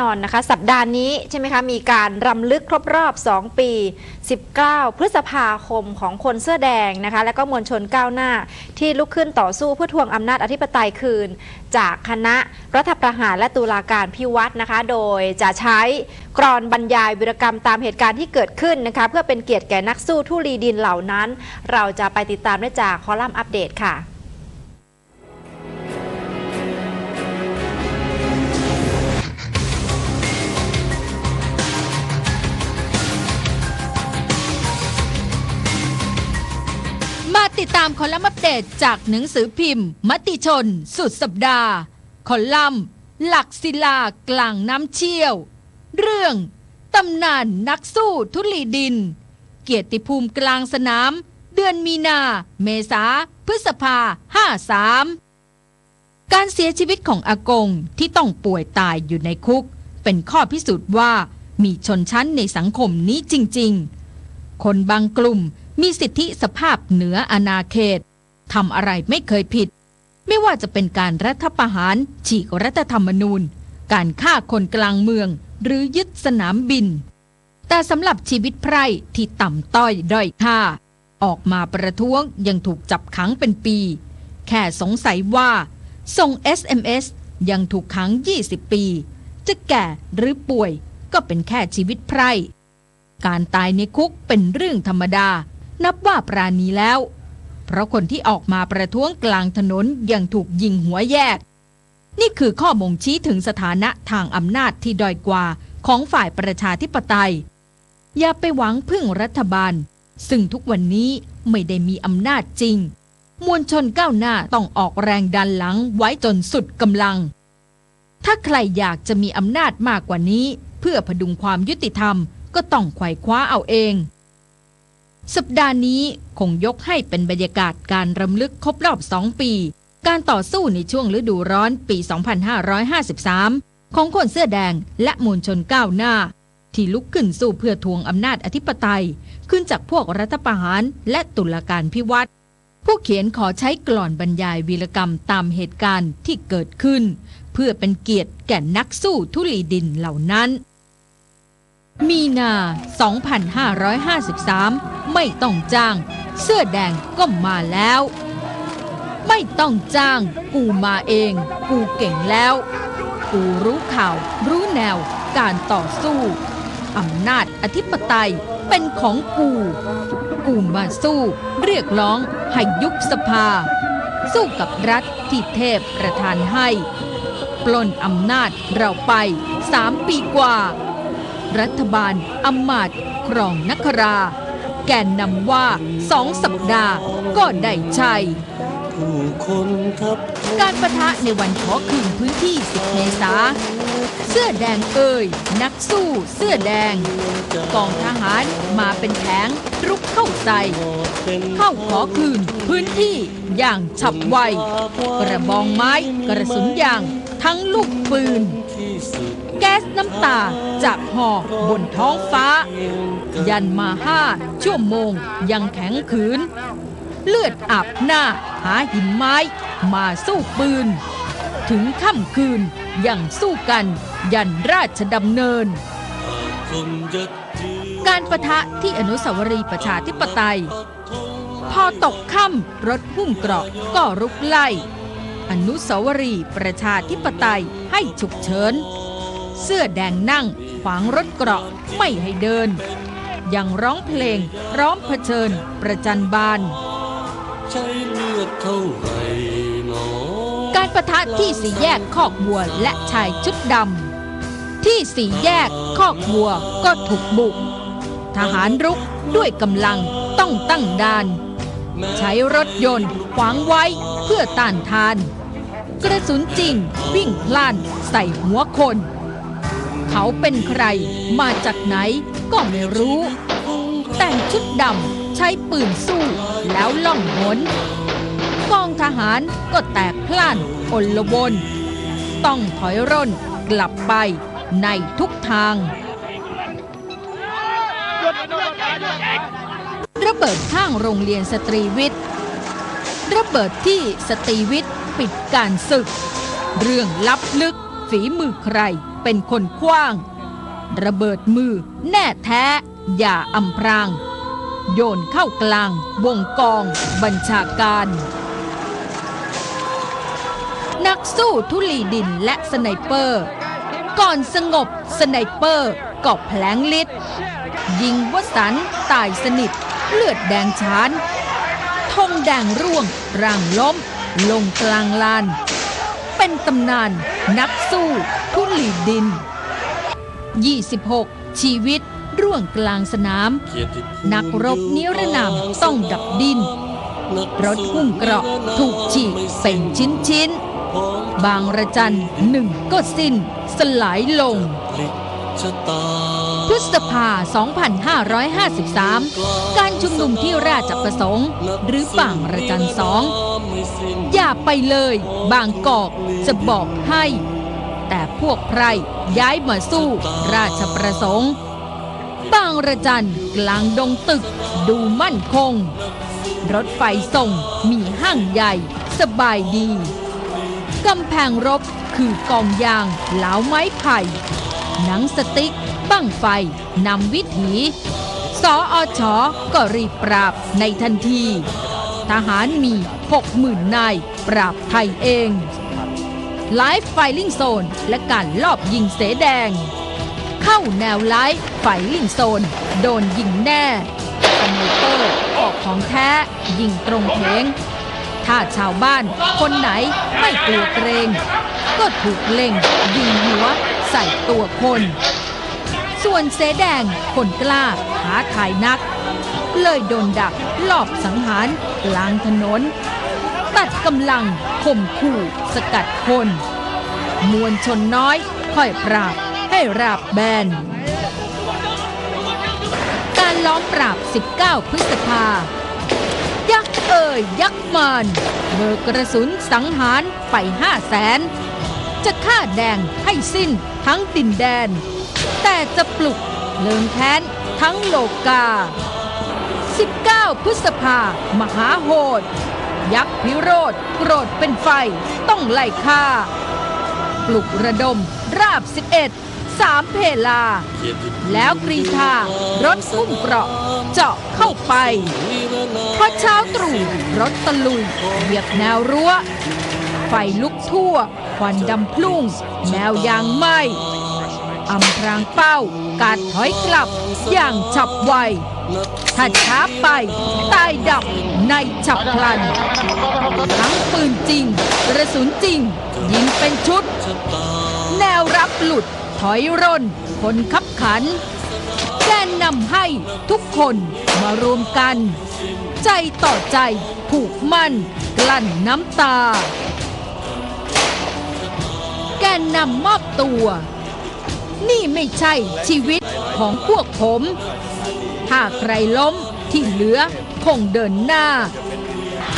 นอนนะคะ สัปดาห์นี้ใช่ไหมคะ มีการรำลึกครบรอบ 2 ปี 19 พฤษภาคมของคนเสื้อแดงนะคะ และก็มวลชนก้าวหน้า ที่ลุกขึ้นต่อสู้เพื่อทวงอำนาจอธิปไตยคืน จากคณะรัฐประหารและตุลาการพิวัตรนะคะ โดยจะใช้กรอนบรรยายวิรกรรมตามเหตุการณ์ที่เกิดขึ้นนะคะ เพื่อเป็นเกียรติแก่นักสู้ทุลีดินเหล่านั้น เราจะไปติดตามได้จากคอลัมน์อัปเดตค่ะ ติดตามคอลัมน์อัปเดตจากหนังสือพิมพ์ มติชน สุดสัปดาห์ คอลัมน์ หลักศิลากลางน้ำเชี่ยว เรื่องตำนานนักสู้ทุลีดิน เกียรติภูมิกลางสนาม เดือนมีนา เมษา พฤษภา 53 การเสียชีวิตของอากงที่ต้องป่วยตายอยู่ในคุก เป็นข้อพิสูจน์ว่ามีชนชั้นในสังคมนี้จริง ๆ คนบางกลุ่ม มีสิทธิสภาพเหนืออาณาเขตทำอะไรไม่เคยผิด ไม่ว่าจะเป็นการรัฐประหาร ฉีกรัฐธรรมนูญ การฆ่าคนกลางเมือง หรือยึดสนามบิน แต่สำหรับชีวิตไพร่ที่ต่ำต้อยด้อยค่า ออกมาประท้วงยังถูกจับขังเป็นปี แค่สงสัยว่า ส่ง SMS ยังถูกขัง 20 ปี จะแก่หรือป่วยก็เป็นแค่ชีวิตไพร่ การตายในคุกเป็นเรื่องธรรมดา นับว่าปราณีแล้ว เพราะคนที่ออกมาประท้วงกลางถนนยังถูกยิงหัวแยก นี่คือข้อบ่งชี้ถึงสถานะทางอำนาจที่ด้อยกว่าของฝ่ายประชาธิปไตย อย่าไปหวังพึ่งรัฐบาล ซึ่งทุกวันนี้ไม่ได้มีอำนาจจริง มวลชนก้าวหน้าต้องออกแรงดันหลังไว้จนสุดกำลัง ถ้าใครอยากจะมีอำนาจมากกว่านี้ เพื่อพดุงความยุติธรรมก็ต้องไขว่คว้าเอาเอง สัปดาห์นี้คงยกให้เป็นบรรยากาศการรำลึกครบรอบสองปี การต่อสู้ในช่วงฤดูร้อนปี 2553 ของคนเสื้อแดงและมวลชนก้าวหน้า ที่ลุกขึ้นสู้เพื่อทวงอำนาจอธิปไตย ขึ้นจากพวกรัฐประหารและตุลาการพิวัตรผู้เขียนขอใช้กลอนบรรยายวีรกรรมตามเหตุการณ์ที่เกิดขึ้น เพื่อเป็นเกียรติแก่นักสู้ทุลีดินเหล่านั้น มีนา 2553 ไม่ต้องจ้าง เสื้อแดงก็มาแล้ว ไม่ต้องจ้าง กูมาเอง กูเก่งแล้ว กูรู้ข่าว รู้แนว การต่อสู้อำนาจอธิปไตยเป็นของกู กูมาสู้ เรียกร้องให้ยุบสภา สู้กับรัฐที่เทพประทานให้ ปล้นอำนาจเราไปสามปีกว่า รัฐบาลอำมาตย์ครองนักรา แกนนำว่าสองสัปดาห์ก็ได้ชัยผู้คนทับถมการประทะในวันขอคืนพื้นที่ 10 เมษา เสื้อแดงเอ่ย นักสู้เสื้อแดง กองทหารมาเป็นแผงรุกเข้าใส่เป็นเข้าขอคืนพื้นที่อย่างฉับไว กระบองไม้กระสุนยางทั้งลูกปืนที่สุด แก๊สน้ำตาจากหอบนท้องฟ้า ยันมาห้าชั่วโมงยังแข็งขืน เลือดอาบหน้าหาหินไม้มาสู้ปืน ถึงค่ำคืนยังสู้กันยันราชดำเนินคนยัดยืนการประทะที่อนุสาวรีย์ประชาธิปไตย พอตกค่ำรถหุ้มเกราะก็รุกไล่ อนุสาวรีย์ประชาธิปไตยให้ฉุกเฉิน เสื้อแดงนั่ง ขวางรถเกราะไม่ให้เดิน ยังร้องเพลงพร้อมเผชิญ ประจันบาน ใช้เลือดเท่าไหร่หนอการประทะที่สี่แยกคอกวัวและชายชุดดำที่สี่แยกคอกวัวก็ถูกบุก ทหารรุกด้วยกำลังต้องตั้งด่าน ใช้รถยนต์ขวางไว้เพื่อต้านทาน กระสุนจริงวิ่งพล่านใส่หัวคน เขาเป็นใคร มาจากไหนก็ไม่รู้ แต่งชุดดำใช้ปืนสู้ แล้วล่องหนกองทหารก็แตกพล่านอลวนต้องถอยร่นกลับไปในทุกทางระเบิดข้างโรงเรียนสตรีวิทย์ ระเบิดที่สตรีวิทย์ปิดการศึก เรื่องลับลึกฝีมือใคร เป็นคนคว้าง ระเบิดมือแน่แท้ อย่าอำพราง โยนเข้ากลาง วงกอง บัญชาการ นักสู้ทุลีดินและสไนเปอร์ ก่อนสงบสไนเปอร์ก็แผลงฤทธิ์ยิงวสันตายสนิท เลือดแดงฉานธงแดงร่วงร่างล้ม ลงกลางลาน เป็นตำนานนักสู้ ทุลีดิน 26 ชีวิตร่วงกลางสนามเกียรติภูมินักรบนิรนามต้องดับดิน รถหุ้มเกราะถูกฉีกเป็นชิ้นชิ้นๆบางระจันหนึ่งก็สิ้นสลายลงพลิกชะตาพฤษภา 2553 การชุมนุมที่ราชประสงค์ หรือบางระจันสอง อย่าไปเลย บางกอกจะบอกให้ แต่พวกไพรย้ายมาสู้ราชประสงค์ บางระจันกลางดงตึกดูมั่นคง รถไฟส่งมีห้างใหญ่ สบายดี กำแพงรบคือกองยางเหลาไม้ไผ่ หนังสติ๊ก บั้งไฟ นำวิถีสออชอก็รีบปราบในทันที ทหารมีหกหมื่นนาย ปราบไทยเอง ไลฟ์ไฟลิงโซนและการลอบยิงเสแดง เข้าแนวไลฟ์ไฟลิงโซน โดนยิงแน่สไนเปอร์ออกของแท้ ยิงตรงเทงถ้าชาวบ้านคนไหนไม่กลัวเกรง ก็ถูกเล็งยิงหัวใส่ตัวคน ส่วนเสแดงคนกล้าหาถ่ายนัก เลยโดนดักลอบสังหารกลางถนน ตัดกำลังข่มขู่สกัดคน มวลชนน้อยค่อยปราบให้ราบแบน การล้อมปราบ 19 พฤษภา ยักษ์เอ่ยยักษ์มานเบิกกระสุนสังหารไปห้าแสนจะฆ่าแดงให้สิ้นทั้งดินแดน แต่จะปลุกเลิงแค้นทั้งโลกา 19 พฤษภามหาโหด ยักษ์พิโรธโกรธเป็นไฟ ต้องไล่ฆ่า ปลุกระดม ราบ 11 สามเพลา แล้วกรีธารถพุ่มเกราะเจาะเข้าไปพอเช้าตรู่รถตะลุยเหยียบแนวรั้ว ไฟลุกทั่ว ควันดำพลุ่งแนวยางไหมอำพรางเป้า การถอยกลับอย่างฉับไว ถ้าช้าไปตายดับ ในฉับพลัน ทั้งปืนจริง กระสุนจริง ยิงเป็นชุด แนวรับหลุดถอยร่นคนขับขันแกนนำให้ทุกคนมารวมกัน ใจต่อใจผูกมั่น กลั้นน้ำตา แกนนำมอบตัว นี่ไม่ใช่ชีวิตของพวกผม ถ้าใครล้มที่เหลือ คงเดินหน้า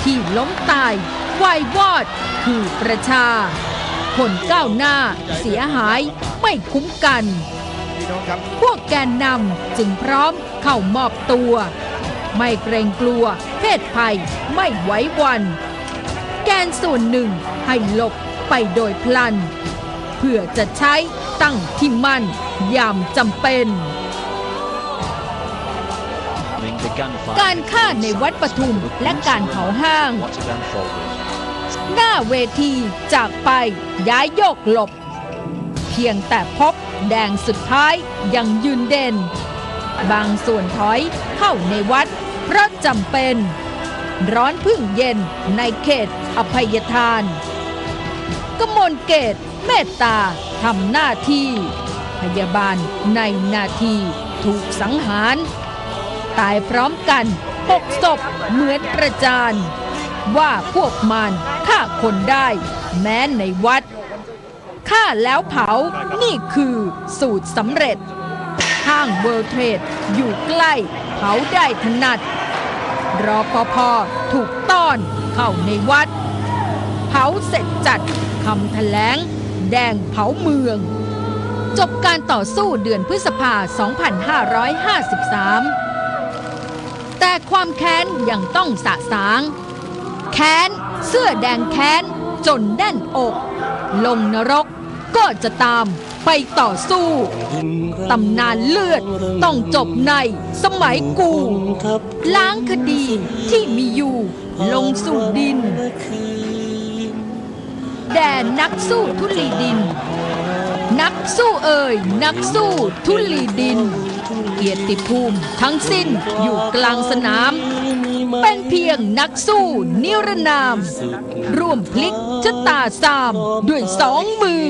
ที่ล้มตายวายวอด คือประชา คนก้าวหน้าเสียหายไม่คุ้มกัน พวกแกนนำจึงพร้อมเข้ามอบตัว ไม่เกรงกลัว เพศภัยไม่ไหววัน แกนส่วนหนึ่งให้หลบไปโดยพลัน เพื่อจะใช้ตั้งที่มั่นยามจำเป็น การฆ่าในวัดปทุมและการเผาห้าง หน้าเวทีจากไปย้ายโยกหลบ เพียงแต่พบแดงสุดท้ายยังยืนเด่น บางส่วนถอยเข้าในวัดเพราะจำเป็น ร้อนพึ่งเย็นในเขตอภัยทานกมลเกตเมตตาทำหน้าที่ พยาบาลในนาทีถูกสังหาร ตายพร้อมกันหกศพเหมือนประจานว่าพวกมันฆ่าคนได้ แม้ในวัดฆ่าแล้วเผานี่คือสูตรสำเร็จ ห้างเวิลด์เทรดอยู่ใกล้ เผาได้ถนัดรอปภถูกต้อนเข้าในวัด เผาเสร็จจัดคำแถลง แดงเผาเมือง จบการต่อสู้เดือนพฤษภา 2553 แต่ความแค้นยังต้องสะสาง แค้น เสื้อแดงแค้น จนแน่นอก ลงนรกก็จะตามไปต่อสู้ ตำนานเลือดต้องจบในสมัยกู ล้างคดีที่มีอยู่ลงสู่ดิน แด่นักสู้ทุลีดิน นักสู้เอ่ยนักสู้ทุลีดิน เกียรติภูมิ ทั้งสิ้นอยู่กลางสนาม เป็นเพียงนักสู้นิรนาม ร่วมพลิกชะตาสามด้วยสองมือ